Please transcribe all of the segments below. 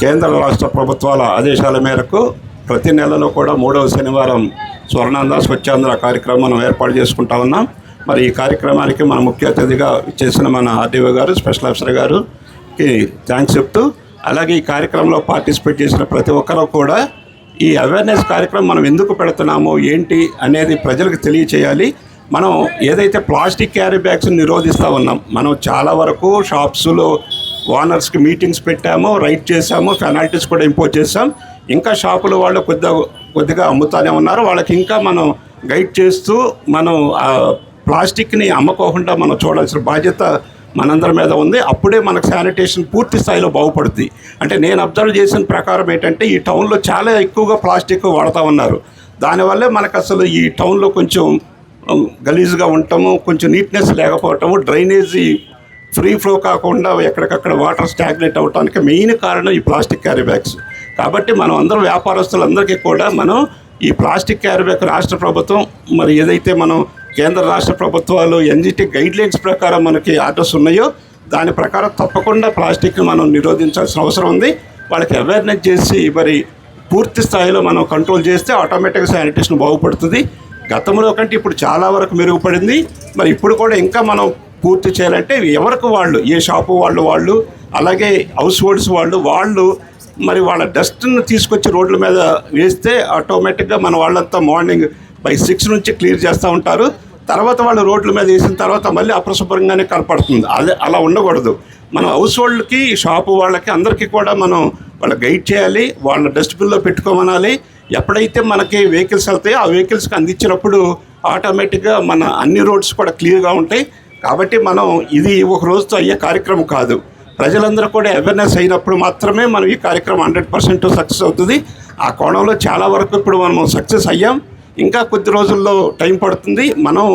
కేంద్ర రాష్ట్ర ప్రభుత్వాల ఆదేశాల మేరకు ప్రతి నెలలో కూడా మూడవ శనివారం స్వర్ణాంధ్ర స్వచ్ఛాంధ్ర కార్యక్రమం మనం ఏర్పాటు చేసుకుంటా ఉన్నాం. మరి ఈ కార్యక్రమానికి మన ముఖ్య అతిథిగా చేసిన మన ఆర్డీఓ గారు స్పెషల్ ఆఫీసర్ గారుకి థ్యాంక్స్ చెప్తూ అలాగే ఈ కార్యక్రమంలో పార్టిసిపేట్ చేసిన ప్రతి ఒక్కరూ కూడా ఈ అవేర్నెస్ కార్యక్రమం మనం ఎందుకు పెడుతున్నాము ఏంటి అనేది ప్రజలకు తెలియచేయాలి. మనం ఏదైతే ప్లాస్టిక్ క్యారీ బ్యాగ్స్ నిరోధిస్తూ ఉన్నాం మనం చాలా వరకు షాప్స్లో ఓనర్స్కి మీటింగ్స్ పెట్టాము రైట్ చేసాము పెనాల్టీస్ కూడా ఇంపోజ్ చేసాం ఇంకా షాపుల వాళ్ళు కొద్దిగా కొద్దిగా అమ్ముతానే ఉన్నారు. వాళ్ళకి ఇంకా మనం గైడ్ చేస్తూ మనం ప్లాస్టిక్ని అమ్మకోకుండా మనం చూడాల్సిన బాధ్యత మనందరి మీద ఉంది. అప్పుడే మనకు శానిటేషన్ పూర్తి స్థాయిలో బాగుపడుతుంది అంటే నేను అబ్జర్వ్ చేసిన ప్రకారం ఏంటంటే ఈ టౌన్లో చాలా ఎక్కువగా ప్లాస్టిక్ వాడుతూ ఉన్నారు. దానివల్లే మనకు అసలు ఈ టౌన్లో కొంచెం గలీజ్గా ఉండటము కొంచెం నీట్నెస్ లేకపోవటము డ్రైనేజీ ఫ్రీ ఫ్లో కాకుండా ఎక్కడికక్కడ వాటర్ స్టాగ్నేట్ అవడానికి మెయిన్ కారణం ఈ ప్లాస్టిక్ క్యారీ బ్యాగ్స్ కాబట్టి మనం అందరం వ్యాపారస్తులందరికీ కూడా మనం ఈ ప్లాస్టిక్ క్యారీ బ్యాగ్ రాష్ట్ర ప్రభుత్వం మరి ఏదైతే మనం కేంద్ర రాష్ట్ర ప్రభుత్వాలు ఎన్జిటి గైడ్ లైన్స్ ప్రకారం మనకి ఆర్డర్స్ ఉన్నాయో దాని ప్రకారం తప్పకుండా ప్లాస్టిక్ని మనం నిరోధించాల్సిన అవసరం ఉంది. వాళ్ళకి అవేర్నెస్ చేసి మరి పూర్తి స్థాయిలో మనం కంట్రోల్ చేస్తే ఆటోమేటిక్గా శానిటేషన్ బాగుపడుతుంది. గతంలో కంటే ఇప్పుడు చాలా వరకు మెరుగుపడింది. మరి ఇప్పుడు కూడా ఇంకా మనం పూర్తి చేయాలంటే ఎవరికి వాళ్ళు? ఏ షాపు వాళ్ళు వాళ్ళు? అలాగే హౌస్ హోల్డ్స్ వాళ్ళు వాళ్ళు మరి వాళ్ళ డస్ట్ను తీసుకొచ్చి రోడ్ల మీద వేస్తే ఆటోమేటిక్గా మన వాళ్ళంతా మార్నింగ్ బై సిక్స్ నుంచి క్లియర్ చేస్తూ ఉంటారు. తర్వాత వాళ్ళు రోడ్ల మీద వేసిన తర్వాత మళ్ళీ అప్రశుభ్రంగానే కనపడుతుంది. అదే అలా ఉండకూడదు. మనం హౌస్ హోల్డ్కి షాపు వాళ్ళకి అందరికీ కూడా మనం వాళ్ళ గైడ్ చేయాలి. వాళ్ళ డస్ట్బిన్లో పెట్టుకోమనాలి. ఎప్పుడైతే మనకి వెహికల్స్ వెళ్తాయో ఆ వెహికల్స్కి అందించినప్పుడు ఆటోమేటిక్గా మన అన్ని రోడ్స్ కూడా క్లియర్గా ఉంటాయి. కాబట్టి మనం ఇది ఒక రోజుతో అయ్యే కార్యక్రమం కాదు. ప్రజలందరూ కూడా అవేర్నెస్ అయినప్పుడు మాత్రమే మనం ఈ కార్యక్రమం హండ్రెడ్ పర్సెంట్ సక్సెస్ అవుతుంది. ఆ కోణంలో చాలా వరకు ఇప్పుడు మనం సక్సెస్ అయ్యాం. ఇంకా కొద్ది రోజుల్లో టైం పడుతుంది. మనం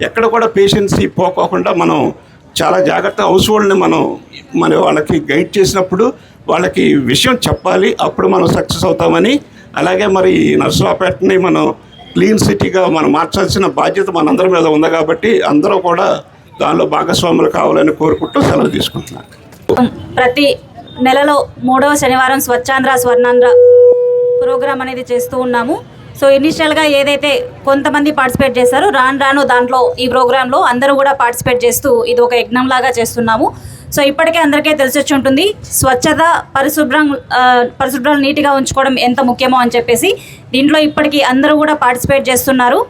ఎక్కడ కూడా పేషెన్సీ పోకోకుండా మనం చాలా జాగ్రత్త హౌస్ హోల్డ్ని మనం మన వాళ్ళకి గైడ్ చేసినప్పుడు వాళ్ళకి విషయం చెప్పాలి. అప్పుడు మనం సక్సెస్ అవుతామని. అలాగే మరి నర్సరాపేటని మనం క్లీన్ సిటీగా మనం మార్చాల్సిన బాధ్యత మనందరి మీద ఉంది కాబట్టి అందరూ కూడా దానిలో భాగస్వాములు కావాలని కోరుకుంటూ సెలవు తీసుకుంటున్నాను. ప్రతి నెలలో మూడవ శనివారం స్వచ్ఛాంధ్ర స్వర్ణాంధ్ర ప్రోగ్రామ్ అనేది చేస్తూ ఉన్నాము. సో ఇనిషియల్గా ఏదైతే కొంతమంది పార్టిసిపేట్ చేశారో రాను రాను దాంట్లో ఈ ప్రోగ్రాంలో అందరూ కూడా పార్టిసిపేట్ చేస్తూ ఇది ఒక యజ్ఞంలాగా చేస్తున్నాము. సో ఇప్పటికే అందరికీ తెలిసొచ్చి ఉంటుంది స్వచ్ఛత పరిశుభ్రం పరిశుభ్రం నీట్గా ఉంచుకోవడం ఎంత ముఖ్యమో అని చెప్పేసి. దీంట్లో ఇప్పటికీ అందరూ కూడా పార్టిసిపేట్ చేస్తున్నారు.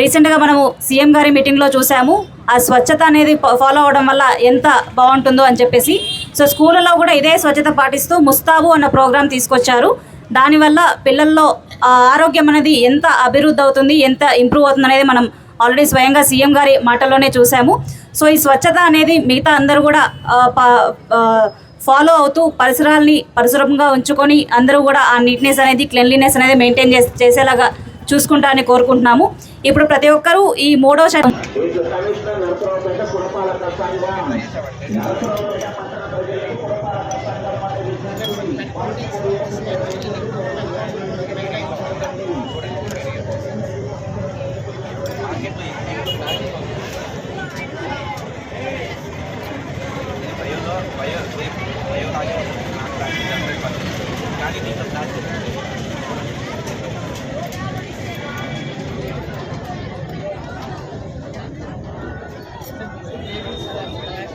రీసెంట్గా మనము సీఎం గారి మీటింగ్లో చూసాము. ఆ స్వచ్ఛత అనేది ఫాలో అవడం వల్ల ఎంత బాగుంటుందో అని చెప్పేసి. సో స్కూళ్ళలో కూడా ఇదే స్వచ్ఛత పాటిస్తూ ముస్తాబు అన్న ప్రోగ్రాం తీసుకొచ్చారు. దానివల్ల పిల్లల్లో ఆ ఆరోగ్యం అనేది ఎంత అభివృద్ధి అవుతుంది ఎంత ఇంప్రూవ్ అవుతుంది అనేది మనం ఆల్రెడీ స్వయంగా సీఎం గారి మాటల్లోనే చూసాము. సో ఈ స్వచ్ఛత అనేది మిగతా అందరూ కూడా ఫాలో అవుతూ పరిసరాల్ని పరిశుభ్రంగా ఉంచుకొని అందరూ కూడా ఆ నీట్నెస్ అనేది క్లెన్లీనెస్ అనేది మెయింటైన్ చేసేలాగా చూసుకుంటారని కోరుకుంటున్నాము. ఇప్పుడు ప్రతి ఒక్కరూ ఈ మూడో శాతం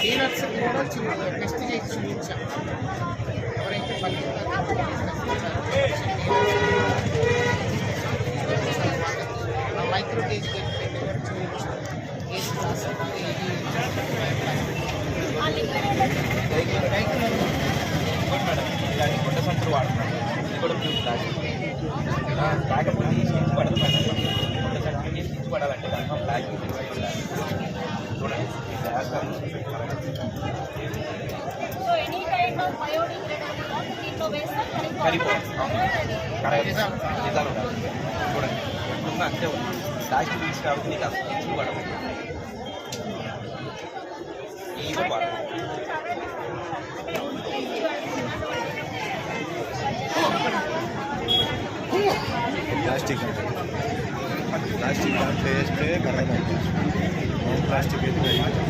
డీలర్స్ కూడా టెస్ట్ చేసి చూపించాం. ఎవరైతే పని micro KG so any kind of biodegradable దీంట్లో వేస్తే కరిగిపోతుంది కరెక్ట్ నిజాలు ఉండాలి చూడండి ఇప్పుడు అంతే ఉంది ప్లాస్టిక్ తీసి కాబట్టి నీకు అసలు ఇంచి పడదు ఈజీ పడదు ప్లాస్టిక్ ప్లాస్టిక్ దాంట్లో వేస్తే ఖరాబ్ అవుతుంది ప్లాస్టిక్ అయితే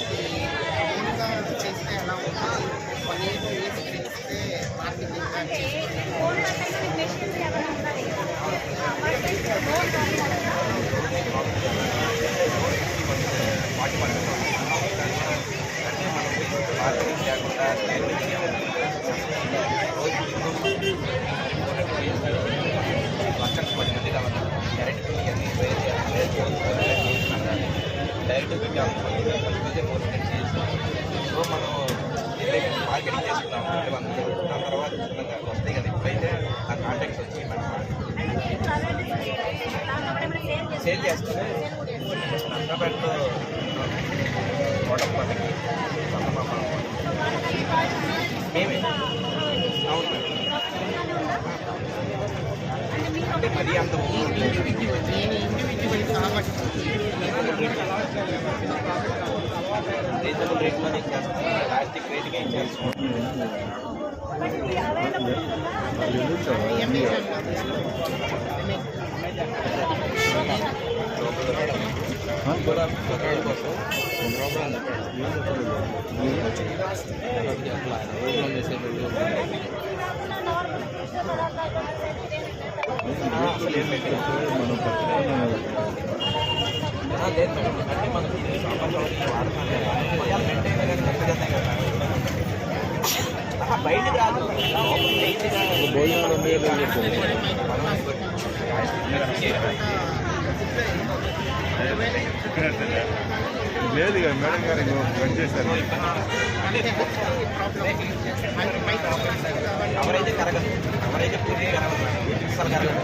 డైరెక్ట్ పెట్టాము సో మనం మార్కెటింగ్ చేసుకున్నాము దాని తర్వాత వస్తాయి కదా ఇప్పుడైతే ఆ కాంటాక్ట్స్ వచ్చి మనం సేల్ చేస్తాం కోటప్పటికి మేమే అవును అంటే మరి అంత ఇండివిజువల్ నేను ఇండివిజువల్ కాబట్టి రీజనబుల్ రేట్లోనే ఇచ్చేస్తాం ప్లాస్టిక్ రేట్గా ఇచ్చేస్తాం అసలు ఏం మనం లేదు మేడం అంటే మనకి వాడతాం రాదు భోజనాలు లేదు మేడం గారు ఇంకో చేశారు ఎవరైతే కరగదు ఎవరైతే పూర్తి కరగదు అసలు కరగదు.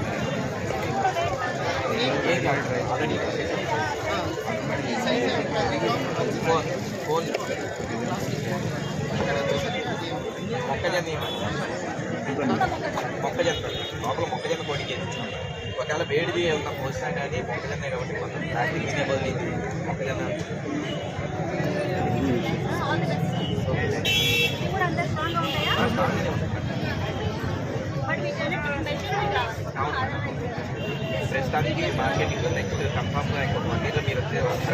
మొక్కజొన్న ఏమన్నా మొక్కజొన్న లోపల మొక్కజొన్న పొడికి ఒకవేళ వేడిది ఏమన్నా పోసినా కానీ మొక్కజొన్న కాబట్టి కొంత ప్లాస్టిక్ తినే బదులు ఇది మొక్కజొన్న ఉంటాయా బట్ ప్రస్తుతానికి మార్కెటింగ్ నెక్స్ట్ కన్ఫామ్గా ఇంకొక వన్ ఇయర్లో మీరు వచ్చే